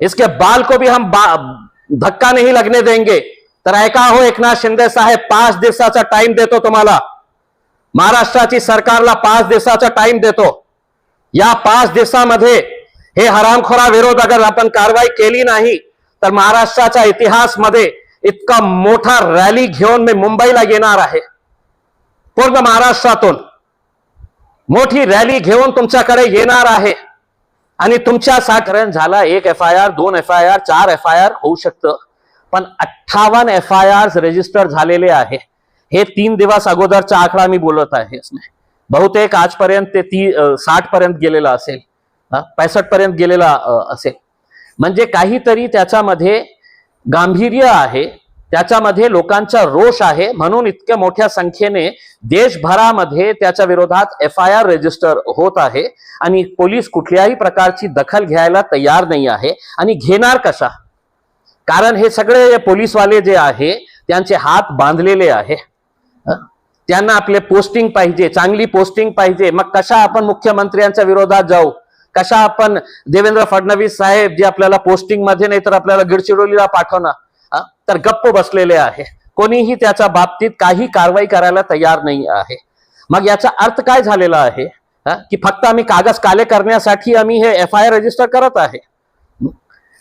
इसके बाल को भी हम धक्का नहीं लगने देंगे। तर हो एकनाथ शिंदे साहेब, पाच दिवसाचा टाइम देतो तुम्हाला। महाराष्ट्राची सरकारला पाच दिवसाचा टाइम देतो। या पाच दिवसामध्ये हे हरामखोरा विरोध अगर आपण कारवाई नाही, तर महाराष्ट्राच्या इतिहासमध्ये इतका मोठा रॅली घेऊन मी मुंबईला येणार आहे. पूर्ण महाराष्ट्रातून मोठी रॅली घेऊन तुमच्याकडे येणार आणि तुमच्या साठरण झाला एक एफ आय आर दोन एफ आय आर चार एफ आय आर होऊ शकतं. पण अठ्ठावन्न एफ आय आर रजिस्टर झालेले आहे. हे तीन दिवस अगोदरचा आकडा मी बोलत आहे. बहुतेक आजपर्यंत ते ती साठ पर्यंत गेलेला असेल. पैसठ पर्यंत गेलेला असेल. म्हणजे काहीतरी त्याच्यामध्ये गांभीर्य आहे. त्याच्यामध्ये लोकांचा रोष आहे. म्हणून इतक्या मोठ्या संख्येने देशभरामध्ये त्याच्या विरोधात एफ आय आर रजिस्टर होत आहे. आणि पोलीस कुठल्याही प्रकारची दखल घ्यायला तयार नाही आहे. आणि घेणार कशा? कारण हे सगळे पोलीसवाले जे आहे त्यांचे हात बांधलेले आहे. त्यांना आपले पोस्टिंग पाहिजे चांगली पोस्टिंग पाहिजे. मग कशा आपण मुख्यमंत्र्यांच्या विरोधात जाऊ? कशा आपण देवेंद्र फडणवीस साहेब जे आपल्याला पोस्टिंगमध्ये नाही तर आपल्याला गडचिरोलीला पाठवणार? तर गप्प बसलेले आहे. कोणीही त्याच्या बाबतीत काही कारवाई करायला तयार नाही आहे. मग याचा अर्थ काय झालेला आहे? की फक्त आम्ही कागद काले करण्यासाठी आम्ही हे एफ आय आर रजिस्टर करत आहे.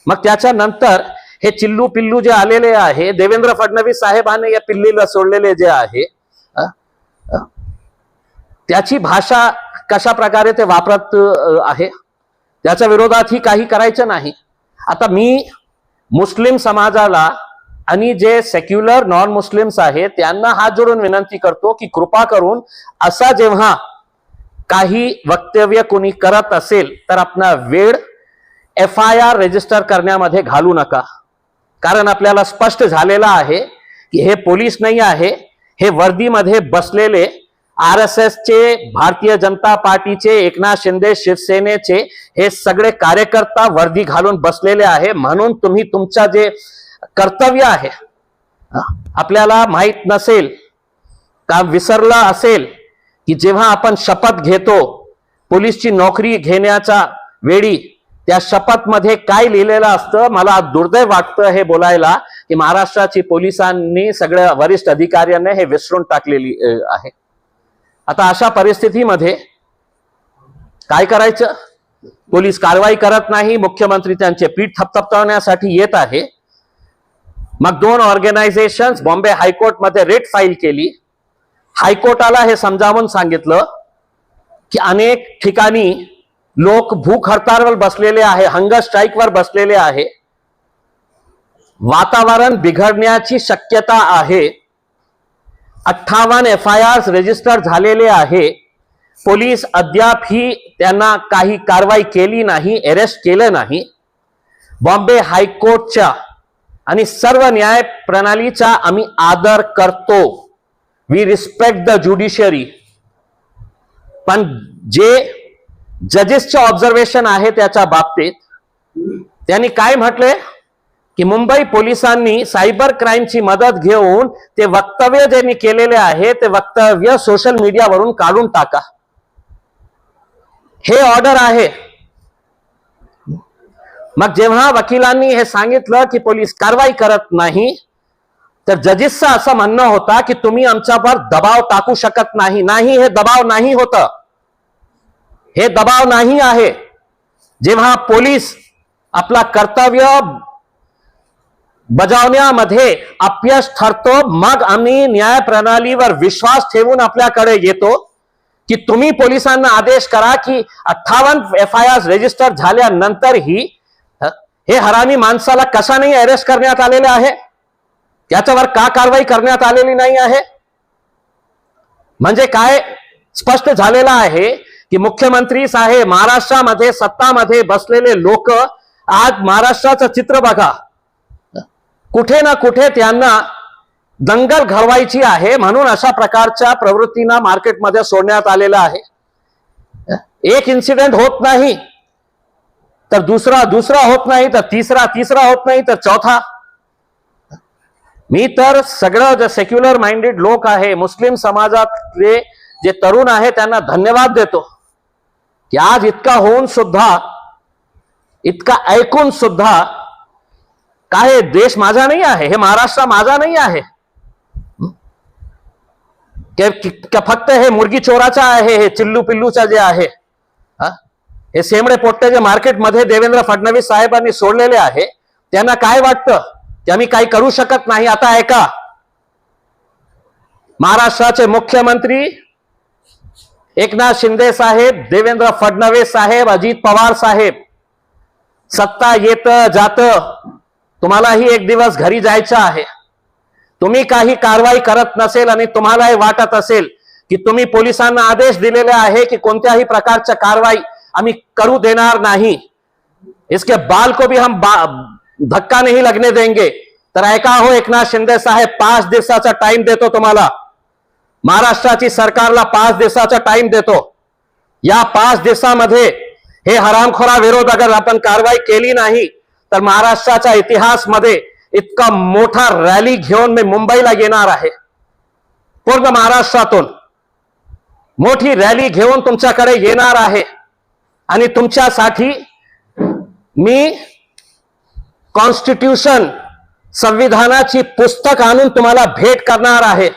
मग त्याच्यानंतर हे चिल्लू पिल्लू जे आलेले आहे देवेंद्र फडणवीस साहेबांनी या पिल्लीला सोडलेले जे आहे त्याची भाषा कशा प्रकारे ते वापरत आहे? त्याच्या विरोधातही काही करायचं नाही. आता मी मुस्लिम समाजाला आणि जे सेक्युलर नॉन मुस्लिम्स आहेत त्यांना हात जोडून विनंती करतो की कृपा करून असा जेव्हा काही वक्तव्य कोणी करत असेल तर आपला वेळ एफ आय आर रजिस्टर करण्यामध्ये घालू नका. कारण आपल्याला स्पष्ट झालेलं आहे की हे पोलीस नाही आहे हे वर्दीमध्ये बसलेले आर एस एसचे भारतीय जनता पार्टीचे एकनाथ शिंदे शिवसेनेचे हे सगळे कार्यकर्ता वर्दी घालून बसलेले आहे. म्हणून तुम्ही तुमचा जे कर्तव्य आहे. आपल्याला माहीत नसेल का विसरला असेल की जेव्हा आपण शपथ घेतो पोलीसची नोकरी घेण्याच्या वेळी त्या शपथमध्ये काय लिहिलेलं असतं मला दुर्दैव वाटतं हे बोलायला की महाराष्ट्राची पोलिसांनी सगळ्या वरिष्ठ अधिकाऱ्यांनी हे विसरून टाकलेली आहे. आता अशा परिस्थितीमध्ये काय करायचं? पोलीस कारवाई करत नाही मुख्यमंत्री त्यांचे पीठ थपथपवण्यासाठी येत आहे. मग दोन ऑर्गनायझेशन बॉम्बे हायकोर्टमध्ये रेट फाईल केली. हायकोर्टाला हे समजावून सांगितलं की अनेक ठिकाणी लोक भूक हडताळवर बसलेले आहे हंगर स्ट्राईकवर बसलेले आहे. वातावरण बिघडण्याची शक्यता आहे. अठ्ठावन्न एफ आय आर रजिस्टर झालेले आहे. पोलीस अद्याप ही त्यांना काही कारवाई केली नाही अरेस्ट केलं नाही. बॉम्बे हायकोर्टच्या आणि सर्व न्याय प्रणालीचा आम्ही आदर करतो. वी रिस्पेक्ट द ज्युडिशरी पण जे जजेसचे ऑब्झर्वेशन आहे त्याच्या बाबतीत त्यांनी काय म्हटले? की मुंबई पोलिसांनी सायबर क्राईमची मदत घेऊन ते वक्तव्य ज्यांनी केलेले आहे ते वक्तव्य सोशल मीडियावरून काढून टाका. हे ऑर्डर आहे. मग जेव्हा वकिलांनी हे सांगितलं की पोलीस कारवाई करत नाही तर जजेसचं असं म्हणणं होता की तुम्ही आमच्यावर दबाव टाकू शकत नाही. नाही हे दबाव नाही होत. हे दबाव नाही आहे. जेव्हा पोलीस आपला कर्तव्य बजावण्यामध्ये अपयश ठरतो मग आम्ही न्याय प्रणालीवर विश्वास ठेवून आपल्याकडे येतो की तुम्ही पोलिसांना आदेश करा की अठ्ठावन्न एफ आय आर रजिस्टर झाल्यानंतरही हे हरामी माणसाला कसा नाही अरेस्ट करण्यात आलेले आहे? त्याच्यावर का कारवाई करण्यात आलेली नाही आहे? म्हणजे काय स्पष्ट झालेलं आहे की मुख्यमंत्री साहेब महाराष्ट्रामध्ये सत्तामध्ये बसलेले लोक आज महाराष्ट्राचं चित्र बघा. कुठे ना कुठे त्यांना दंगल घडवायची आहे म्हणून अशा प्रकारच्या प्रवृत्तींना मार्केटमध्ये सोडण्यात आलेलं आहे. एक इन्सिडेंट होत नाही. तर दुसरा दुसरा होत नाही तर तिसरा तिसरा होत नाही तर चौथा. मी तर सगळं जे सेक्युलर माइंडेड लोक आहे मुस्लिम समाजातले जे तरुण आहे त्यांना धन्यवाद देतो. की आज इतका होऊन सुद्धा इतका ऐकून सुद्धा काय देश माझा नाही आहे हे महाराष्ट्र माझा नाही आहे. फक्त हे मुर्गी चोराचा आहे हे चिल्लू पिल्लूचा जे आहे हे सेमडे पोट्टे जे मार्केटमध्ये देवेंद्र फडणवीस साहेबांनी सोडलेले आहे त्यांना काय वाटतं? ते आम्ही काही करू शकत नाही. आता ऐका. महाराष्ट्राचे मुख्यमंत्री एकनाथ शिंदे साहेब देवेंद्र फडणवीस साहेब अजित पवार साहेब. सत्ता येत जात. तुम्हालाही एक दिवस घरी जायचं आहे. तुम्ही काही कारवाई करत नसेल आणि तुम्हालाही वाटत असेल की तुम्ही पोलिसांना आदेश दिलेले आहे की कोणत्याही प्रकारच्या कारवाई आम्ही करू देणार नाही। इसके बाल को भी हम धक्का नहीं लगने देंगे। तर ऐका हो एकनाथ शिंदे साहेब, पाच दिवसाचा टाइम देतो तुम्हाला। महाराष्ट्राची सरकारला पाच दिवसाचा टाइम देतो। पाच दिवसामध्ये हे हरामखोरा विरोध अगर आपण कारवाई नाही, तर महाराष्ट्राच्या इतिहासमध्ये इतका मोठा रॅली घेऊन मी मुंबईला येणार आहे। पूर्ण महाराष्ट्रातून मोठी रॅली घेऊन तुमच्याकडे येणार आहे। आणि तुमच्यासाठी मी कॉन्स्टिट्यूशन संविधानाची पुस्तक आणून तुम्हाला भेट करणार आहे.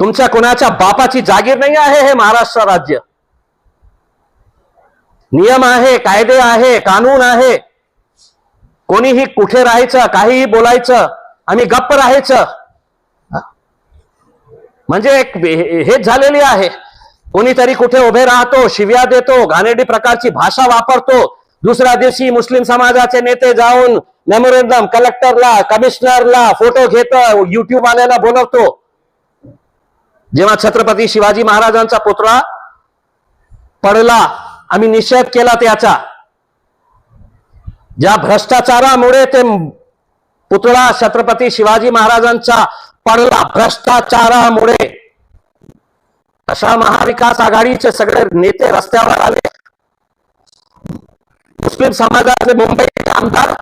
तुमच्या कुणाच्या बापाची जागीर नाही आहे हे महाराष्ट्र राज्य. नियम आहे कायदे आहे कानून आहे. कोणीही कुठे राहायचं काहीही बोलायचं आम्ही गप्प राहायचं. म्हणजे एक हेच झालेली आहे. कोणीतरी कुठे उभे राहतो शिव्या देतो घाणेडी प्रकारची भाषा वापरतो. दुसऱ्या दिवशी मुस्लिम समाजाचे नेते जाऊन मेमोरेंडम कलेक्टरला कमिशनरला फोटो घेत युट्यूब वाल्याला बोलवतो. जेव्हा छत्रपती शिवाजी महाराजांचा पुतळा पडला आम्ही निषेध केला त्याचा. ज्या भ्रष्टाचारामुळे ते पुतळा छत्रपती शिवाजी महाराजांचा पडला भ्रष्टाचारामुळे. अशा महाविकास आघाडीचे सगळे नेते रस्त्यावर आले. मुस्लिम समाजाचे मुंबईचे आमदार